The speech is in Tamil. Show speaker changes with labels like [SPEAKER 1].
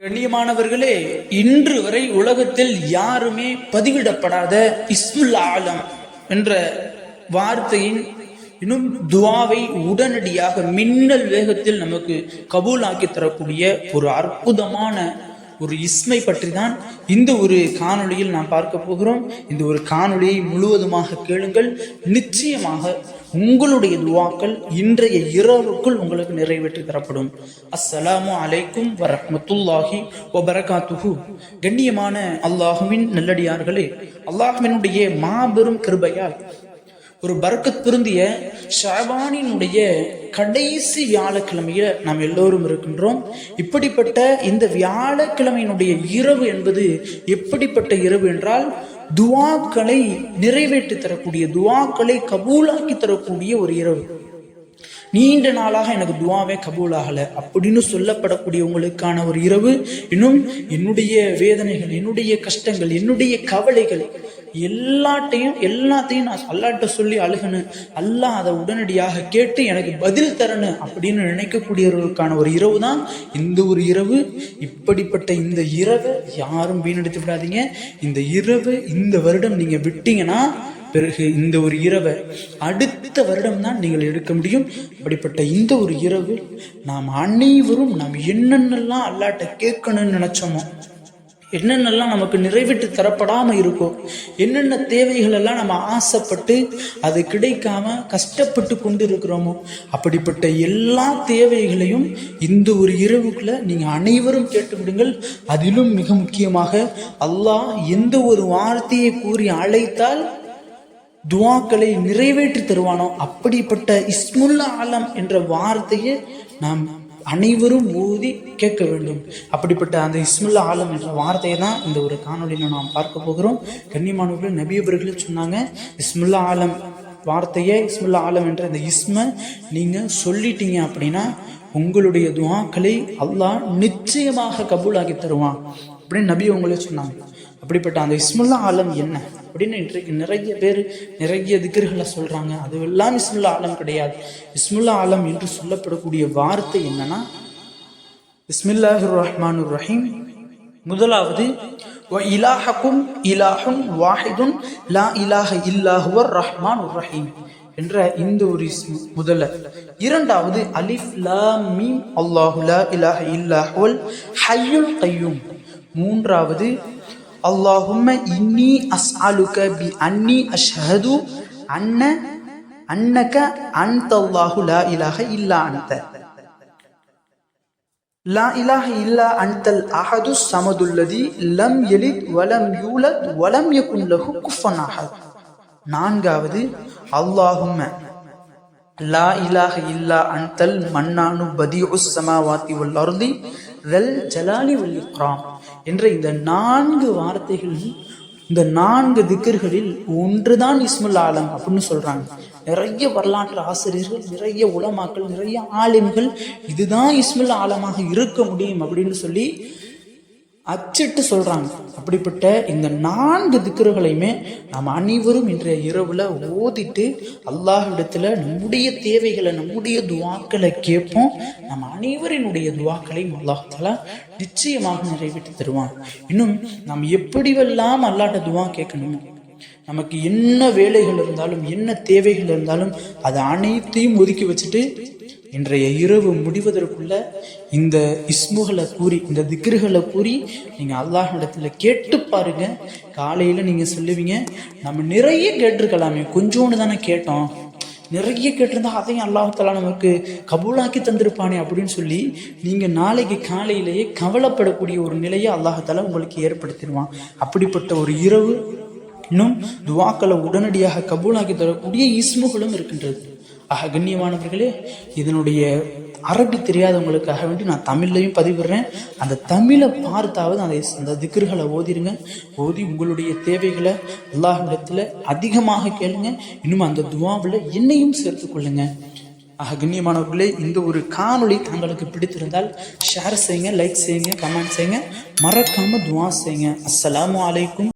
[SPEAKER 1] கண்ணியமானவர்களே இன்று வரை உலகத்தில் யாருமே பதிவிடப்படாத இஸ்முல் ஆலம் என்ற வார்த்தையின் இன்னும் துவாவை உடனடியாக மின்னல் வேகத்தில் நமக்கு கபூலாக்கி தரக்கூடிய ஒரு அற்புதமான ஒரு இஸ்மை பற்றி தான் இந்த ஒரு காணொளியில் நாம் பார்க்க போகிறோம். இந்த ஒரு காணொளியை முழுவதுமாக கேளுங்கள். நிச்சயமாக உங்களுடைய துவாக்கள் இன்றைய இரவுக்குள் உங்களுக்கு நிறைவேற்றி தரப்படும். அஸ்ஸலாமு அலைக்கும் வரமத்துல்லாஹி ஒபரகாத்துஹு கண்ணியமான அல்லாஹுவின் நல்லடியார்களே அல்லாஹுவினுடைய மாபெரும் கிருபையால் ஒரு பரக்கத் பொருந்திய ஷாபானினுடைய கடைசி வியாழக்கிழமையில நாம் எல்லோரும் இருக்கின்றோம். இப்படிப்பட்ட இந்த வியாழக்கிழமையினுடைய இரவு என்பது எப்படிப்பட்ட இரவு என்றால் துவாக்களை நிறைவேற்றி தரக்கூடிய துவாக்களை கபூலாக்கி தரக்கூடிய ஒரு இரவு. நீண்ட நாளாக எனக்கு துவாவே கபூல் ஆகலை அப்படின்னு சொல்லப்படக்கூடியவங்களுக்கான ஒரு இரவு இன்னும் என்னுடைய வேதனைகள் என்னுடைய கஷ்டங்கள் என்னுடைய கவலைகள் எல்லாட்டையும் எல்லாத்தையும் நான் அல்லாட்ட சொல்லி அழுகணும். அல்லாஹ் அதை உடனடியாக கேட்டு எனக்கு பதில் தரணும் அப்படின்னு நினைக்கக்கூடியவர்களுக்கான ஒரு இரவு தான் இந்த ஒரு இரவு. இப்படிப்பட்ட இந்த இரவு யாரும் வீணடித்து விடாதீங்க. இந்த இரவு இந்த வருடம் நீங்கள் விட்டீங்கன்னா பிறகு இந்த ஒரு இரவை அடுத்த வருடம் தான் நீங்கள் எடுக்க முடியும். அப்படிப்பட்ட இந்த ஒரு இரவு நாம் அனைவரும் நாம் என்னென்னலாம் அல்லாட்ட கேட்கணும்னு நினச்சோமோ என்னென்னலாம் நமக்கு நிறைவேற்றி தரப்படாமல் இருக்கோ என்னென்ன தேவைகள் எல்லாம் நம்ம ஆசைப்பட்டு அது கிடைக்காம கஷ்டப்பட்டு கொண்டு இருக்கிறோமோ அப்படிப்பட்ட எல்லா தேவைகளையும் இந்த ஒரு இரவுக்குள்ள நீங்கள் அனைவரும் கேட்டுவிடுங்கள் அதிலும் மிக முக்கியமாக அல்லாஹ் எந்த ஒரு வார்த்தையை கூறி அழைத்தால் துவாக்களை நிறைவேற்றி தருவானோ? அப்படிப்பட்ட இஸ்முல்லா ஆலம் என்ற வார்த்தையை நாம் அனைவரும் ஓதி கேட்க வேண்டும். அப்படிப்பட்ட அந்த இஸ்முல்லா ஆலம் என்ற வார்த்தையை தான் இந்த ஒரு காணொலியில் நாம் பார்க்க போகிறோம். கண்ணியமானவர்கள் நபியவர்களே சொன்னாங்க இஸ்முல்லா ஆலம் வார்த்தையை இஸ்முல்லா ஆலம் என்ற இந்த இஸ்மை நீங்கள் சொல்லிட்டீங்க அப்படின்னா உங்களுடைய துவாக்களை அல்லாஹ் நிச்சயமாக கபூலாக்கி தருவான். அப்படின்னு நபி உங்களே சொன்னாங்க. அப்படிப்பட்ட அந்த இஸ்முல்லா ஆலம் என்ன? அப்படின்னு இன்றைக்கு நிறைய பேர் நிறைய திகர்களை சொல்கிறாங்க அது எல்லாம் இஸ்முல்லா ஆலம் கிடையாது. இஸ்முல்லா ஆலம் என்று சொல்லப்படக்கூடிய வார்த்தை என்னன்னா இஸ்மில்லாஹுர் ரஹ்மான் ரஹீம் முதலாவது இலாஹக்கும் இலாஹும் வாஹிதுன் லா இலாஹ இல்லாஹுவர் ரஹ்மான் ரஹீம் என்ற இந்த ஒரு முதல்ல இரண்டாவது அலிஃப் லாம் மீம் அல்லாஹு லா இலாஹ இல்லாஹுல் ஹையுல் கையும். மூன்றாவது அல்லாஹும்ம இன்னி அஸ்அலுக பி அன்னி அஷ்ஹது அன்ன அன்னக அன்த அல்லாஹு லா இலாஹ இல்லா அன்த. லா இலாஹ இல்லா அன்தல் அஹது சமதுல்லதி லம் எலித் வலம் யூலத் வலம் யகுன் லஹு குஃபன் அஹத். நான்காவது அல்லாஹும் லா இலாஹ இல்லா அன்தல் மன்னானு பதிஉஸ் சமாவாத்தி வல் அர்தி வெல் ஜலாலி உல் இக்ராம். என்ற இந்த நான்கு வார்த்தைகள் இந்த நான்கு திக்கர்களில் ஒன்றுதான் இஸ்முல் ஆலம் அப்படின்னு சொல்றாங்க. நிறைய வரலாற்று ஆசிரியர்கள் நிறைய உலமாக்கள் நிறைய ஆலிம்கள் இதுதான் இஸ்முல் ஆலமாக இருக்க முடியும் அப்படின்னு சொல்லி அச்சிட்டு சொல்றாங்க. அப்படிப்பட்ட இந்த நான்கு திக்கர்களையுமே நாம் அனைவரும் இன்றைய இரவுல ஓதிட்டு அல்லாஹ்விடத்துல நம்முடைய தேவைகளை நம்முடைய துவாக்களை கேட்போம். நம்ம அனைவரினுடைய துவாக்களையும் அல்லாஹால நிச்சயமாக நிறைவேற்றி தருவான். இன்னும் நாம் எப்படிவெல்லாம் அல்லாட்ட துவா கேட்கணும் நமக்கு என்ன வேலைகள் இருந்தாலும் என்ன தேவைகள் இருந்தாலும் அது அனைத்தையும் ஒதுக்கி வச்சுட்டு இன்றைய இரவு முடிவதற்குள்ள இந்த இஸ்முகளை கூறி இந்த திக்ருகளை கூறி நீங்கள் அல்லாஹிடத்துல கேட்டு பாருங்க. காலையில் நீங்கள் சொல்லுவீங்க நம்ம நிறைய கேட்டிருக்கலாமே கொஞ்சோண்டு தானே கேட்டோம். நிறைய கேட்டிருந்தா அதையும் அல்லாஹாலா நமக்கு கபூலாக்கி தந்திருப்பானே அப்படின்னு சொல்லி நீங்கள் நாளைக்கு காலையிலேயே கவலைப்படக்கூடிய ஒரு நிலையை அல்லாஹாலா உங்களுக்கு ஏற்படுத்திடுவான். அப்படிப்பட்ட ஒரு இரவு இன்னும் துவாக்களை உடனடியாக கபூலாக்கி தரக்கூடிய இஸ்முகளும் இருக்கின்றது. ஆக கண்ணியமானவர்களே இதனுடைய அரபி தெரியாதவங்களுக்காக வேண்டி நான் தமிழ்லையும் பதிவிடுறேன். அந்த தமிழை பார்த்தாவது அந்த அந்த திக்ருகளை ஓதிருங்க. ஓதி உங்களுடைய தேவைகளை அல்லாஹிடத்தில் அதிகமாக கேளுங்க. இன்னும் அந்த துவாவில் என்னையும் சேர்த்து கொள்ளுங்க. ஆக கண்ணியமானவர்களே இந்த ஒரு காணொளி தங்களுக்கு பிடித்திருந்தால் ஷேர் செய்யுங்க லைக் செய்யுங்க கமெண்ட் செய்யுங்க. மறக்காமல் துவா செய்யுங்க. அஸ்ஸலாமு வலைக்கும்